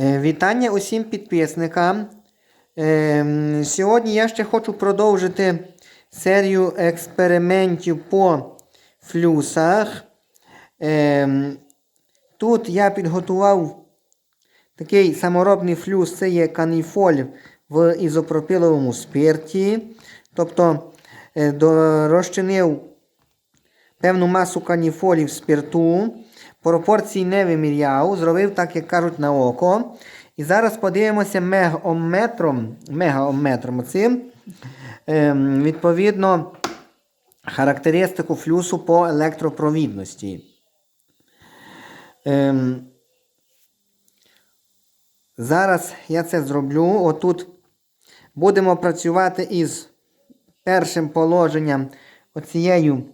Е, Вітання усім підписникам. Е, Сьогодні я ще хочу продовжити серію експериментів по флюсах. Е, Тут я підготував такий саморобний флюс, це є каніфоль в ізопропиловому спирті. Тобто розчинив певну масу каніфолів в спирту, пропорції не виміряв, зробив так, як кажуть, на око. І зараз подивимося мегаомметром, мегаомметром цим, ем, відповідно, характеристику флюсу по електропровідності. Ем, зараз я це зроблю. Отут будемо працювати із першим положенням оцією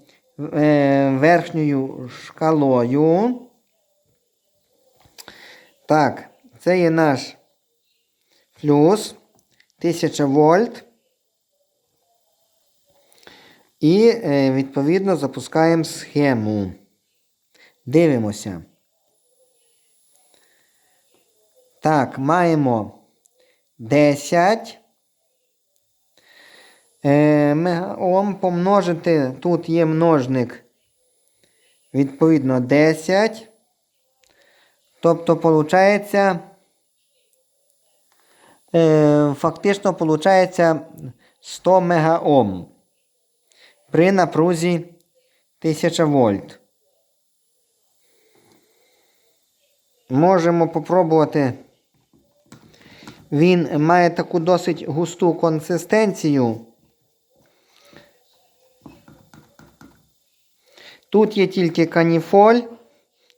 верхньою шкалою. Так, це є наш флюс 1000 вольт. І е, відповідно запускаємо схему. Дивимося. Так, маємо 10. Мегаом помножити, тут є множник, відповідно, 10. Тобто, виходить, е, фактично, виходить 100 мегаом при напрузі 1000 вольт. Можемо попробувати. Він має таку досить густу консистенцію. Тут є тільки каніфоль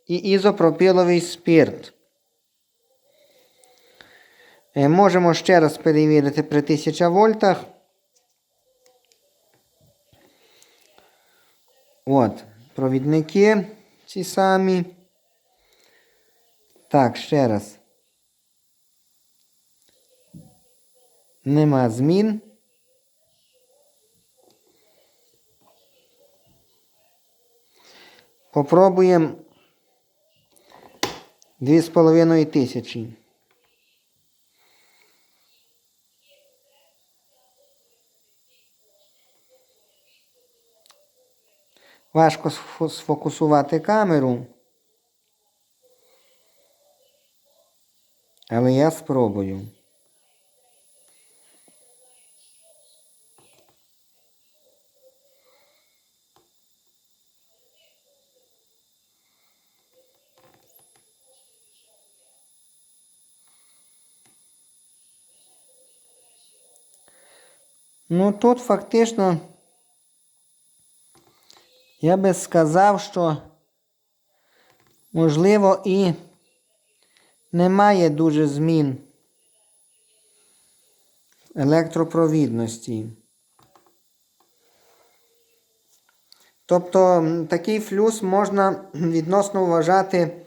і ізопропиловий спирт. Е, Можемо ще раз перевірити при 1000 вольтах. От, провідники ці самі. Так, ще раз. Нема змін. Попробуємо 2,5 тисячі. Важко сфокусувати камеру. Але я спробую. Ну тут фактично я би сказав, що можливо і немає дуже змін електропровідності. Тобто такий флюс можна відносно вважати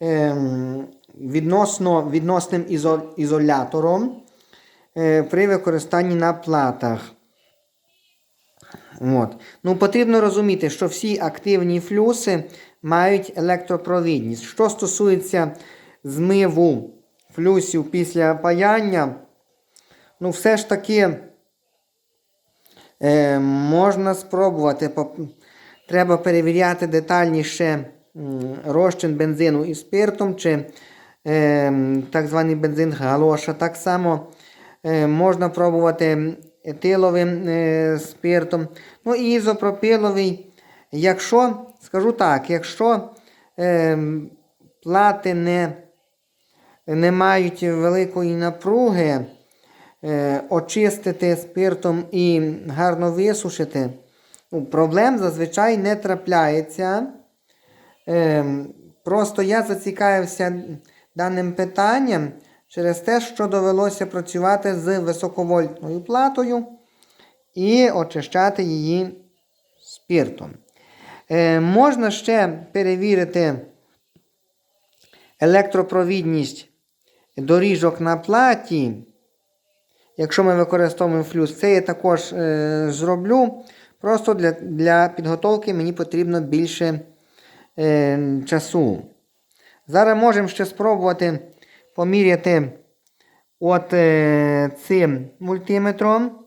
ем, відносно, відносним ізолятором при використанні на платах. От. Ну, потрібно розуміти, що всі активні флюси мають електропровідність. Що стосується змиву флюсів після паяння, ну, все ж таки е, можна спробувати. Треба перевіряти детальніше розчин бензину із спиртом, чи е, так званий бензин галоша. Так само е, можна пробувати етиловим е, спиртом. Ну і ізопропиловий. Якщо, скажу так, якщо е, плати не, не мають великої напруги, е, очистити спиртом і гарно висушити, ну, проблем зазвичай не трапляється. Е, просто я зацікавився даним питанням через те, що довелося працювати з високовольтною платою і очищати її спиртом. Е, можна ще перевірити електропровідність доріжок на платі. Якщо ми використовуємо флюс, це я також е, зроблю. Просто для, для підготовки мені потрібно більше е, часу. Зараз можемо ще спробувати поміряти от е, цим мультиметром.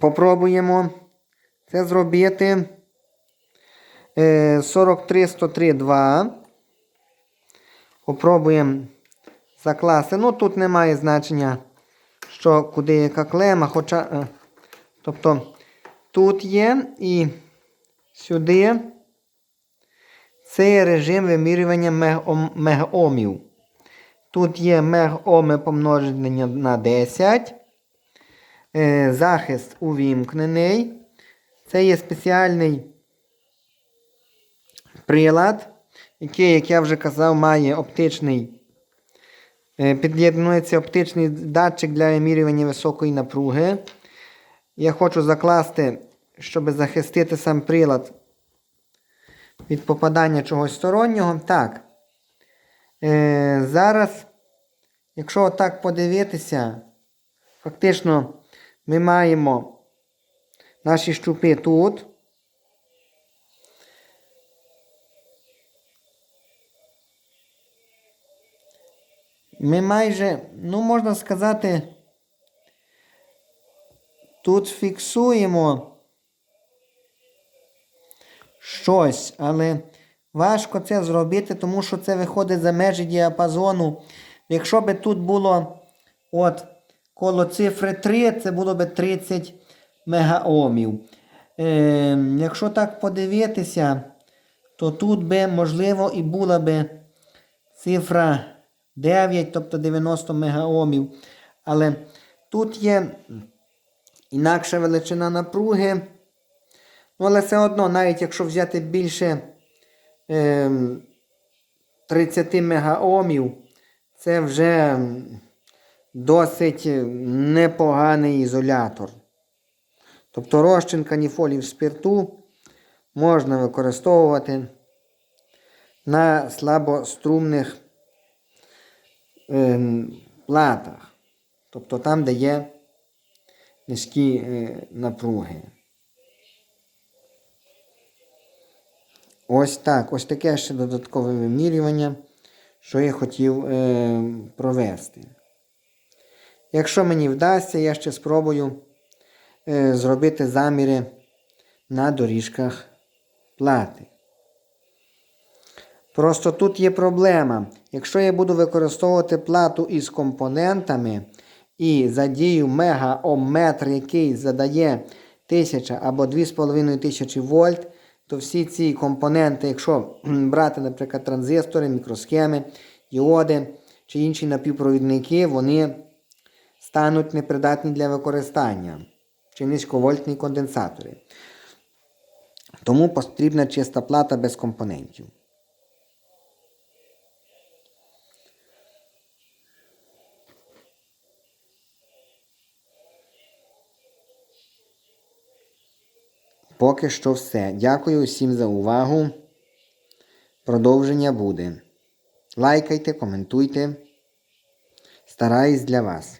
Попробуємо це зробити. Е, 43 103 2. Попробуємо закласти. Ну, тут немає значення, що куди яка клема, хоча. е, Тобто тут є і сюди. Це є режим вимірювання мегом- мегомів. Тут є мегоми помножені на 10. Е, захист увімкнений. Це є спеціальний прилад, який, як я вже казав, має оптичний. е, Під'єднується оптичний датчик для вимірювання високої напруги. Я хочу закласти, щоб захистити сам прилад від попадання чогось стороннього. Так. Е, зараз, якщо отак подивитися, фактично ми маємо наші щупи тут. Ми майже, ну можна сказати, тут фіксуємо щось, але важко це зробити, тому що це виходить за межі діапазону. Якщо би тут було от коло цифри 3, це було би 30 мегаомів. Е, якщо так подивитися, то тут би, можливо, і була би цифра 9, тобто 90 мегаомів. Але тут є інакша величина напруги. Але все одно, навіть якщо взяти більше е, 30 мегаомів, це вже досить непоганий ізолятор. Тобто розчин каніфолів спирту можна використовувати на слабострумних е, платах. Тобто там, де є низькі е, напруги. Ось так. Ось таке ще додаткове вимірювання, що я хотів е, провести. Якщо мені вдасться, я ще спробую е, зробити заміри на доріжках плати. Просто тут є проблема. Якщо я буду використовувати плату із компонентами і задію мегаомметр, який задає 1000 або 2500 вольт, то всі ці компоненти, якщо брати, наприклад, транзистори, мікросхеми, діоди чи інші напівпровідники, вони стануть непридатні для використання чи низьковольтні конденсатори. Тому потрібна чиста плата без компонентів. Поки що все. Дякую всім за увагу. Продовження буде. Лайкайте, коментуйте. Стараюсь для вас.